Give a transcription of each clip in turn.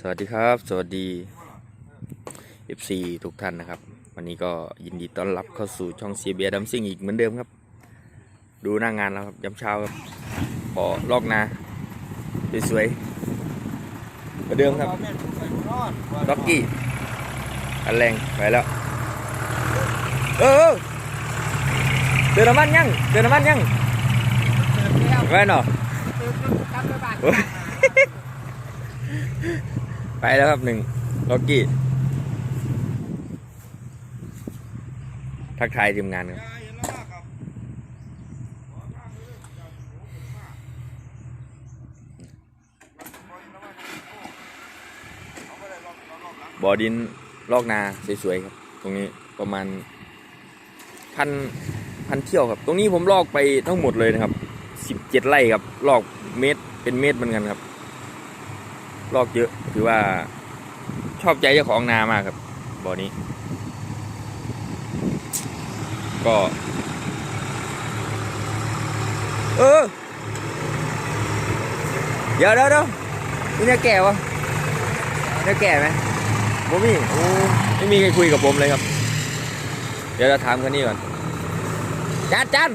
สวัสดีครับ สวัสดี FC ทุกท่านนะครับ วันนี้ก็ยินดีต้อนรับเข้าสู่ช่องเสียเบียดัมซิ่งอีกเหมือนเดิมครับ ดูหน้างานแล้วครับยามเช้าครับปอลอกนา สวยๆเหมือนเดิมครับล็อกกี้อันแรงไปแล้ว เออเออนน้ำมันยังเติมน้ำมันยังไว้หน่อเฮ้ย ไปแล้วครับหนึ่งล็อกกี้ ทักทายทีมงานครับบ่อดินลอกนาสวยๆครับ ตรงนี้ประมาณพันพันเที่ยวครับ ตรงนี้ผมลอกไปทั้งหมดเลยนะครับสิบเจ็ดไร่ครับ ลอกเมตร เป็นเมตรเหมือนกันครับ ลอกเยอะถือว่าชอบใจเจ้าของนามากครับบ่อนี้ ก็ เออเดี๋ยวเดี๋ยวเดี๋ยวนี่เนี่ยแก่วะเนี่ยแก่ไหมบ่มีโอ้ไม่มีใครคุยกับผมเลยครับ เดี๋ยวเราถามคนนี้ก่อนจันจัน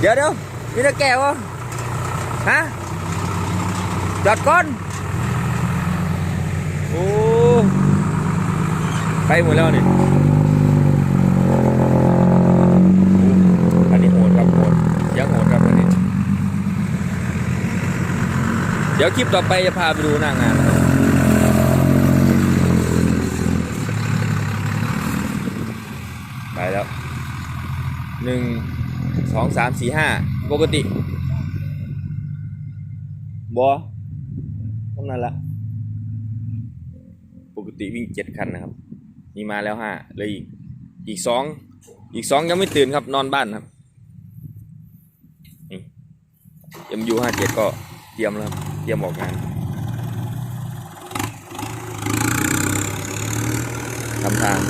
เดี๋ยวเดี๋ยวนี่เนี่ยแก่วะฮะ จอดก่อน โอ้ไปหมดแล้วนี่อันนี้โหดครับโหดเสียงโหดครับอันนี้ เดี๋ยวคลิปต่อไปจะพาไปดูหน้างานนะครับไปแล้วหนึ่งสองสามสี่ห้าปกติบอ นั่นละ ปกติวิ่งเจ็ดคันนะครับ นี่มาแล้วห้าเลยอีกอีกสองอีกสองยังไม่ตื่นครับนอนบ้านครับนี่เอ็มยูห้าเจ็ดก็เตรียมแล้วครับเตรียมออกงานทำทาง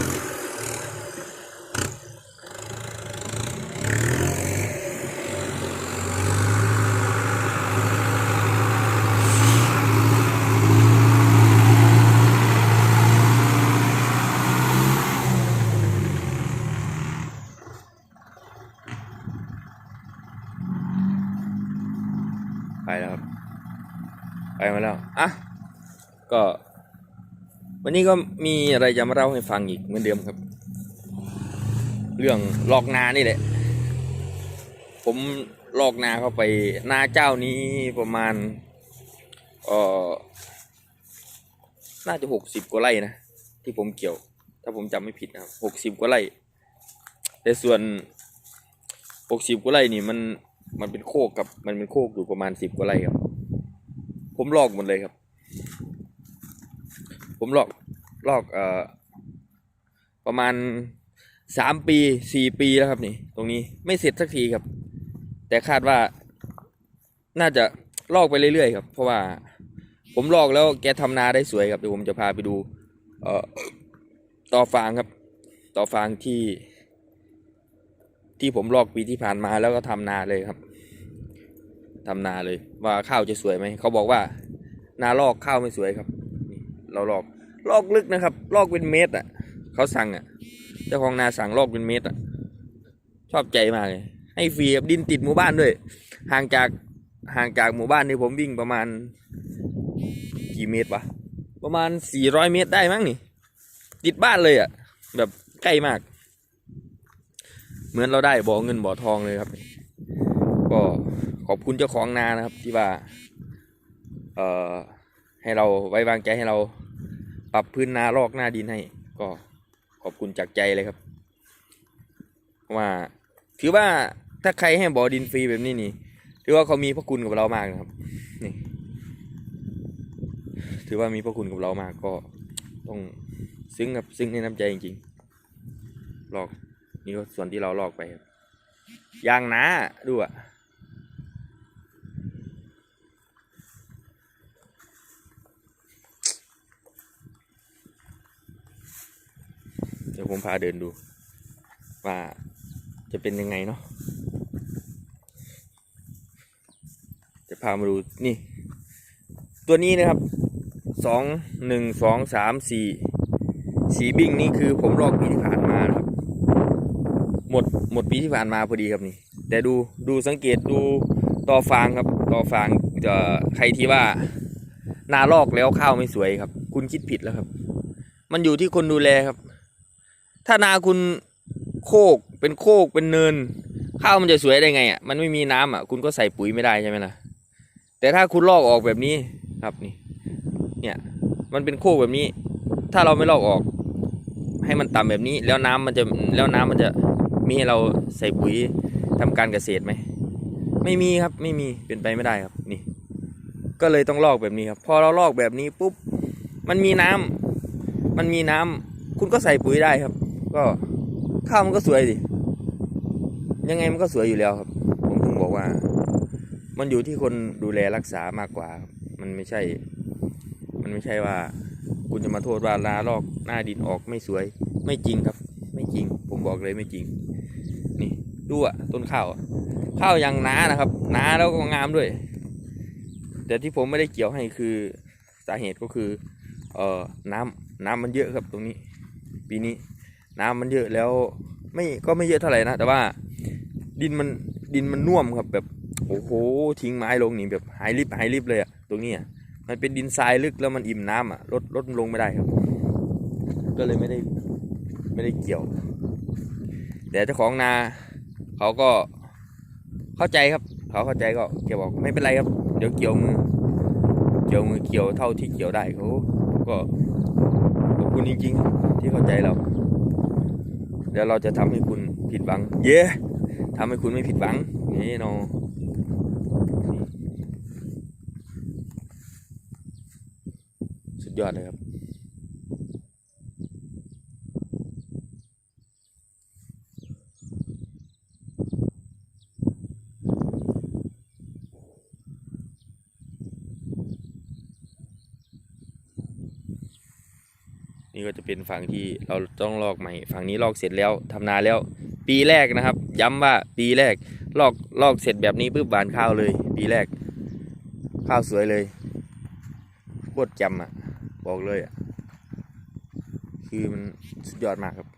ไปแล้วครับ ไปมาแล้ว อะก็ วันนี้ก็มีอะไรจะมาเล่าให้ฟังอีกเหมือนเดิมครับ เรื่องลอกนานี่แหละ ผมลอกนาเข้าไปนาเจ้านี้ประมาณเอ่อน่าจะหกสิบกว่าไร่นะที่ผมเกี่ยว ถ้าผมจำไม่ผิดนะครับหกสิบกว่าไร่แต่ส่วนหกสิบกว่าไร่นี่มันมันเป็นโคกกับมันเป็นโคกอยู่ประมาณสิบกว่าไร่ครับ ผมลอกหมดเลยครับ ผมลอกลอกเอ่อประมาณสามปีสี่ปีแล้วครับนี่ ตรงนี้ไม่เสร็จสักทีครับ แต่คาดว่าน่าจะลอกไปเรื่อยๆครับ เพราะว่าผมลอกแล้วแกทำนาได้สวยครับเดี๋ยวผมจะพาไปดู เอ่อต่อฟางครับ ต่อฟางที่ ที่ผมลอกปีที่ผ่านมาแล้วก็ทำนาเลยครับ ทำนาเลย ว่าข้าวจะสวยไหมเขาบอกว่า นาลอกข้าวไม่สวยครับเราลอกลอกลึกนะครับ ลอกเป็นเมตรอะเขาสั่งอะเจ้าของนาสั่งลอกเป็นเมตรอะชอบใจมากเลยให้ฟรีบดินติดหมู่บ้านด้วย ห่างจากห่างจากหมู่บ้านที่ผมวิ่งประมาณกี่เมตรวะประมาณสี่ร้อยเมตรได้มั้งนี่ติดบ้านเลยอะ แบบใกล้มาก เหมือนเราได้บ่อเงินบ่อทองเลยครับ ก็ ขอบคุณเจ้าของนานะครับ ที่ว่า เอ่อ ให้เราไว้วางใจให้เราปรับพื้นนาลอกหน้าดินให้ ก็ขอบคุณจากใจเลยครับ ว่าถือว่าถ้าใครให้บ่อดินฟรีแบบนี้นี่ ถือว่าเขามีพระคุณกับเรามากนะครับนี่ถือว่ามีพระคุณกับเรามากก็ต้องซึ้งครับซึ้งในน้ำใจจริงๆลอกนี่ก็ส่วนที่เราลอกไปครับยางหนาดูอะ เดี๋ยวผมพาเดินดู ว่าจะเป็นยังไงเนาะจะพามาดูนี่ ตัวนี้นะครับสองหนึ่งสองสามสี่สีบิ้งนี่คือผมลอกปีที่ผ่านมานะครับ หมดหมดปีที่ผ่านมาพอดีครับนี่ แต่ดูดูสังเกตดูต่อฟางครับต่อฟางจะใครที่ว่านาลอกแล้วข้าวไม่สวยครับ คุณคิดผิดแล้วครับ มันอยู่ที่คนดูแลครับ ถ้านาคุณโคกเป็นโคกเป็นเนิน ข้าวมันจะสวยได้ไงอะมันไม่มีน้ำอะคุณก็ใส่ปุ๋ยไม่ได้ใช่ไหมล่ะแต่ถ้าคุณลอกออกแบบนี้ครับนี่ เนี่ยมันเป็นโคกแบบนี้ ถ้าเราไม่ลอกออก ให้มันต่ำแบบนี้ แล้วน้ำมันจะแล้วน้ำมันจะมีให้เราใส่ปุ๋ยทำการเกษตรไหมไม่มีครับไม่มีเป็นไปไม่ได้ครับนี่ ก็เลยต้องลอกแบบนี้ครับ พอเราลอกแบบนี้ปุ๊บมันมีน้ำมันมีน้ำคุณก็ใส่ปุ๋ยได้ครับ ก็ข้าวมันก็สวยดิยังไงมันก็สวยอยู่แล้วครับ ผมถึงบอกว่า มันอยู่ที่คนดูแลรักษามากกว่า มันไม่ใช่ มันไม่ใช่ว่า คุณจะมาโทษว่าลาลอกหน้าดินออกไม่สวย ไม่จริงครับ ไม่จริง ผมบอกเลยไม่จริง นี่ดูอะต้นข้าวข้าวยังหนานะครับหนาแล้วก็งามด้วย แต่ที่ผมไม่ได้เกี่ยวให้คือสาเหตุก็คือ เอ่อน้ำน้ำมันเยอะครับตรงนี้ ปีนี้ น้ำมันเยอะแล้ว ไม่ก็ไม่เยอะเท่าไหร่นะ แต่ว่าดินมันดินมันน่วมครับแบบโอ้โหทิ้งไม้ลงนี่แบบหายริบหายริบเลยอะตรงนี้อะมันเป็นดินทรายลึกแล้วมันอิ่มน้ำอะลดลดลงไม่ได้ครับ ก็เลยไม่ได้ไม่ได้เกี่ยว แต่เจ้าของนาเขาก็เข้าใจครับ เขาเข้าใจก็แกบอกไม่เป็นไรครับ เดี๋ยวเกี่ยวมือเกี่ยวมือเกี่ยวเท่าที่เกี่ยวได้เขาก็ขอบคุณจริงๆครับที่เข้าใจเรา เดี๋ยวเราจะทำให้คุณผิดหวัง เย้ทำให้คุณไม่ผิดหวัง นี่เนาะสุดยอดเลยครับ นี่ก็จะเป็นฝั่งที่เราต้องลอกใหม่ ฝั่งนี้ลอกเสร็จแล้วทำนาแล้ว ปีแรกนะครับ ย้ำว่าปีแรกลอกลอกเสร็จแบบนี้ปุ๊บหวานข้าวเลย ปีแรก ข้าวสวยเลยโคตรจำอะบอกเลยอะคือมันสุดยอดมากครับ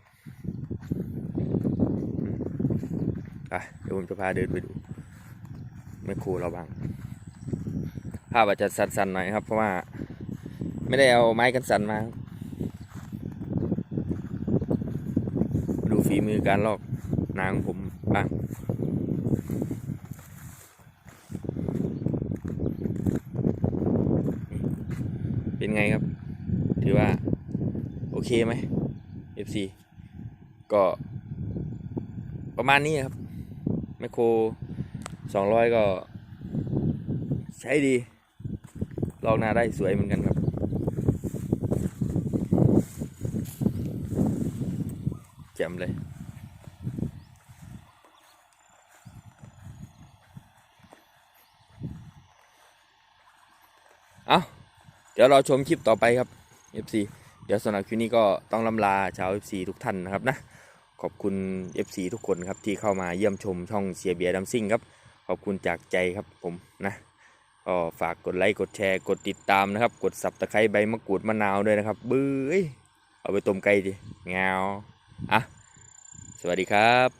อะเดี๋ยวผมจะพาเดินไปดูแม่ครูเราบ้างภาพอาจจะสั่นๆหน่อยครับ เพราะว่า ไม่ได้เอาไม้กันสั่นมาครับ ดูฝีมือการลอกนางผมบ้างเป็นไงครับ ถือว่า โอเคไหม FC ก็ ประมาณนี้ครับแมคโครสองร้อยก็ ใช้ดี ลอกหน้าได้สวยเหมือนกันครับ แจ่มเลยเอาเดี๋ยวเราชมคลิปต่อไปครับ FC เดี๋ยวสำหรับคลิปนี้ก็ต้องลำลาชาว FC ทุกท่านนะครับนะ ขอบคุณ FC ทุกคนครับที่เข้ามาเยี่ยมชมช่องเสียเบียร์ดัมซิ่งครับ ขอบคุณจากใจครับผมนะก็ฝากกดไลค์กดแชร์กดติดตามนะครับ กดสับตะไคร้ใบมะกรูดมะนาวด้วยนะครับ บื้อเอาไปต้มไก่ดิเงา อะสวัสดีครับ